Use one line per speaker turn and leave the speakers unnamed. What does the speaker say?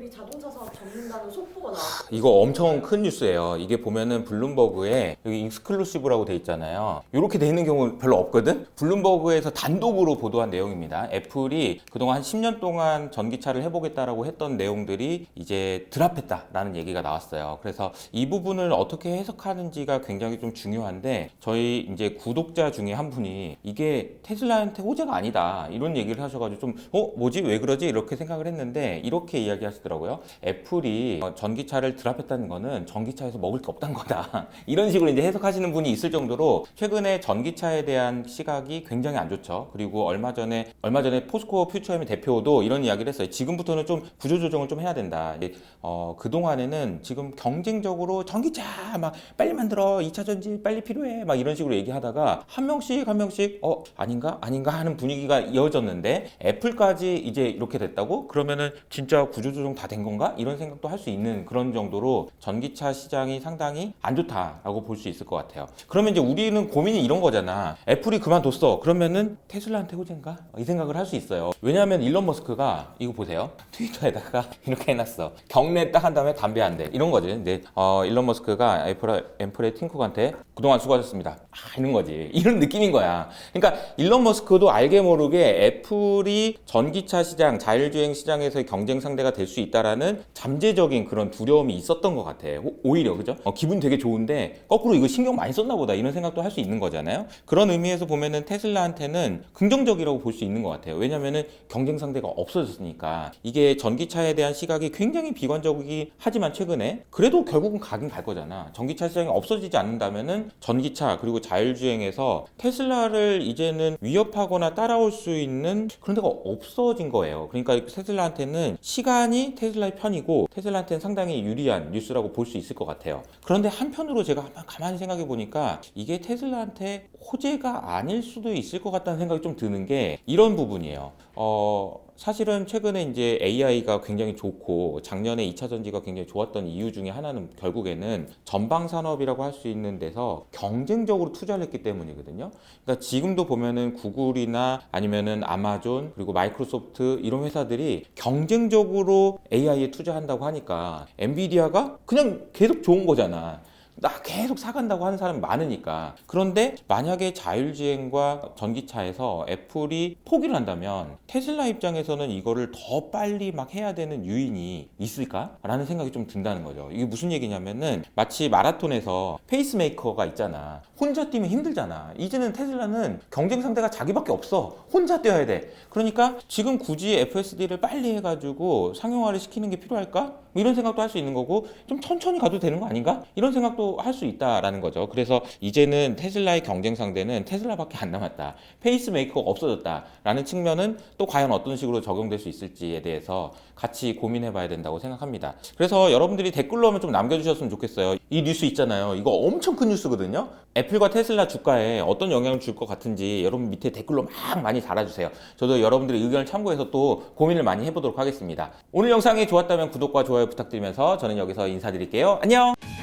애플이 자동차 사업 접는다는 속보가 나왔어요.
이거 엄청 큰 뉴스예요. 이게 보면은 블룸버그에 여기 익스클루시브라고 돼 있잖아요. 이렇게 돼 있는 경우 별로 없거든. 블룸버그에서 단독으로 보도한 내용입니다. 애플이 그동안 한 10년 동안 전기차를 해보겠다라고 했던 내용들이 이제 드랍했다라는 얘기가 나왔어요. 그래서 이 부분을 어떻게 해석하는지가 굉장히 좀 중요한데 저희 이제 구독자 중에 한 분이 이게 테슬라한테 호재가 아니다 이런 얘기를 하셔가지고 좀 어 뭐지 왜 그러지 이렇게 생각을 했는데 이렇게 이야기하시더라고요. 애플이 어, 전기차를 드랍했다는 거는 전기차에서 먹을 게 없다는 거다. 이런 식으로 이제 해석하시는 분이 있을 정도로 최근에 전기차에 대한 시각이 굉장히 안 좋죠. 그리고 얼마 전에 얼마 전에 포스코 퓨처엠의 대표도 이런 이야기를 했어요. 지금부터는 좀 구조 조정을 좀 해야 된다. 이제, 어, 그 동안에는 지금 경쟁적으로 전기차 막 빨리 만들어 2차 전지 빨리 필요해 막 이런 식으로 얘기하다가 한 명씩 한 명씩 어 아닌가 아닌가 하는 분위기가 이어졌는데 애플까지 이제 이렇게 됐다고 그러면은 진짜 구조 조정 다 된 건가 이런 생각도 할 수 있는 그런 정도로 전기차 시장이 상당히 안 좋다라고 볼 수 있을 것 같아요. 그러면 이제 우리는 고민이 이런 거잖아. 애플이 그만뒀어. 그러면은 테슬라한테 호재인가 이 생각을 할 수 있어요. 왜냐하면 일론 머스크가 이거 보세요. 트위터에다가 이렇게 해놨어. 경례 딱한 다음에 담배 한 대. 이런 거지. 근데 어, 일론 머스크가 애플, 애플의 팀쿡한테 그동안 수고하셨습니다. 아, 이런 거지. 이런 느낌인 거야. 그러니까 일론 머스크도 알게 모르게 애플이 전기차 시장, 자율주행 시장에서의 경쟁 상대가 될 수 있다 라는 잠재적인 그런 두려움이 있었던 것 같아. 오- 오히려 그죠? 어, 기분 되게 좋은데 거꾸로 이거 신경 많이 썼나 보다 이런 생각도 할 수 있는 거잖아요. 그런 의미에서 보면은 테슬라한테는 긍정적이라고 볼 수 있는 것 같아요. 왜냐면은 경쟁 상대가 없어졌으니까 이게 전기차에 대한 시각이 굉장히 비관적이긴 하지만 최근에 그래도 결국은 가긴 갈 거잖아. 전기차 시장이 없어지지 않는다면은 전기차 그리고 자율주행에서 테슬라를 이제는 위협하거나 따라올 수 있는 그런 데가 없어진 거예요. 그러니까 테슬라한테는 시간이 테슬라의 편이고 테슬라한테는 상당히 유리한 뉴스라고 볼 수 있을 것 같아요. 그런데 한편으로 제가 한번 가만히 생각해 보니까 이게 테슬라한테 호재가 아닐 수도 있을 것 같다는 생각이 좀 드는 게 이런 부분이에요. 어, 사실은 최근에 이제 AI가 굉장히 좋고 작년에 2차 전지가 굉장히 좋았던 이유 중에 하나는 결국에는 전방 산업이라고 할 수 있는 데서 경쟁적으로 투자를 했기 때문이거든요. 그러니까 지금도 보면은 구글이나 아니면은 아마존 그리고 마이크로소프트 이런 회사들이 경쟁적으로 AI에 투자한다고 하니까 엔비디아가 그냥 계속 좋은 거잖아. 나 계속 사간다고 하는 사람이 많으니까. 그런데 만약에 자율주행과 전기차에서 애플이 포기를 한다면 테슬라 입장에서는 이거를 더 빨리 막 해야 되는 유인이 있을까? 라는 생각이 좀 든다는 거죠. 이게 무슨 얘기냐면은 마치 마라톤에서 페이스메이커가 있잖아. 혼자 뛰면 힘들잖아. 이제는 테슬라는 경쟁 상대가 자기밖에 없어. 혼자 뛰어야 돼. 그러니까 지금 굳이 FSD를 빨리 해가지고 상용화를 시키는 게 필요할까? 뭐 이런 생각도 할 수 있는 거고 좀 천천히 가도 되는 거 아닌가? 이런 생각도 할 수 있다라는 거죠. 그래서 이제는 테슬라의 경쟁 상대는 테슬라밖에 안 남았다. 페이스메이커가 없어졌다라는 측면은 또 과연 어떤 식으로 적용될 수 있을지에 대해서 같이 고민해 봐야 된다고 생각합니다. 그래서 여러분들이 댓글로 하면 좀 남겨주셨으면 좋겠어요. 이 뉴스 있잖아요. 이거 엄청 큰 뉴스거든요. 애플과 테슬라 주가에 어떤 영향을 줄 것 같은지 여러분 밑에 댓글로 막 많이 달아주세요. 저도 여러분들의 의견을 참고해서 또 고민을 많이 해보도록 하겠습니다. 오늘 영상이 좋았다면 구독과 좋아요 부탁드리면서 저는 여기서 인사드릴게요. 안녕!